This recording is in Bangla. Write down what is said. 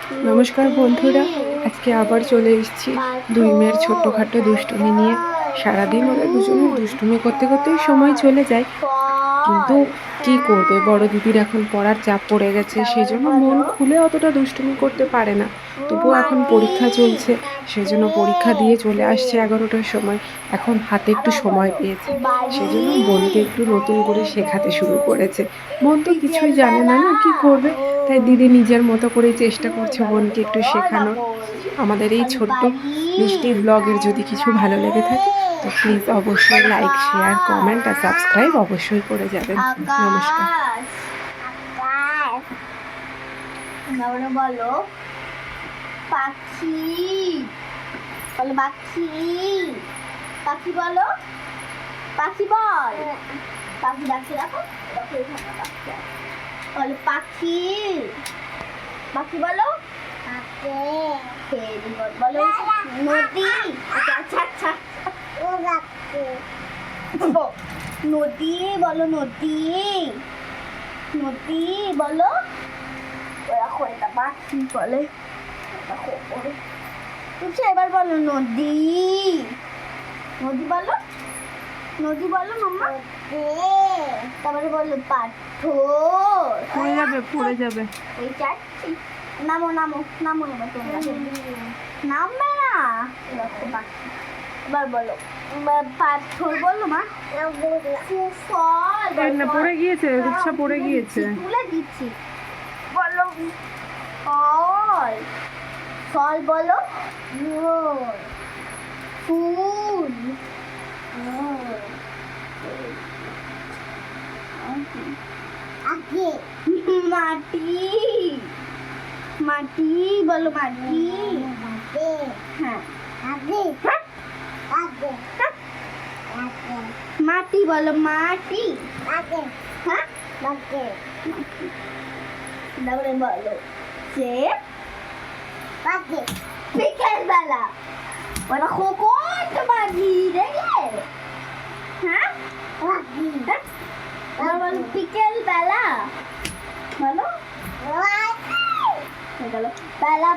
নমস্কার বন্ধুরা, আজকে আবার চলে এসেছি দুই মেয়ের ছোট্টখাটো দুষ্টুমি নিয়ে। সারাদিন ওরা দুজনে দুষ্টুমি করতে করতেই সময় চলে যায়। কিন্তু কি করবে? বড় দিদির এখন পড়ার চাপ পড়ে গেছে সেই জন্য মন খুলে অতটা দুষ্টুমি করতে পারে না। তবুও এখন পরীক্ষা চলছে সেই জন্য পরীক্ষা দিয়ে চলে আসছে এগারোটার সময়। এখন হাতে একটু সময় পেয়েছে সেই জন্য বোনকে একটু নতুন করে শেখাতে শুরু করেছে। বোন তো কিছুই জানে না না কি করবে, তাই দিদি নিজের মতো করে চেষ্টা করছে বোনকে একটু শেখানোর। আমাদের এই ছোট্ট মিষ্টি ব্লগের যদি কিছু ভালো লেগে থাকে তো প্লিজ অবশ্যই লাইক শেয়ার কমেন্ট আর সাবস্ক্রাইব অবশ্যই করে যাবেন। নমস্কার। বলো পাখি। বলো পাখি। পাখি বলো পাখি বল। পাখি ডাকি রাখো দেখো। বলো পাখি। পাখি বলো। ফেরি বল। বলো নদী। আচ্ছা আচ্ছা বলো, নদী বলো নদী। নদী বলো। দেখো এটা পাখি বলে? বুঝছ? এবার বলো নদী। নদী বলো? নদী বলো মাম্মা। তারপরে বলো পাথর। পড়ে যাবে পড়ে যাবে। এই চাচ্ছি নামো নামো নামো এবার তোমরা। নামবে না? পাখি এবার বলো। পাথর বলো মা? ফল না পড়ে গিয়েছে রূপসা পড়ে গিয়েছে। তুলে দিচ্ছি। বলো ফল। ফল বলো। ফুল। মাটি। মাটি বলো মাটি। হ্যাঁ হ্যাঁ? মাটি বলো মাটি। হ্যাঁ? তারপরে বলো যে বিকেল বেলা ওরা কখন তো বাজি দেখলে হ্যাঁ? হ্যাঁ? বলো বিকেল বেলা। বলো হয়ে বেলা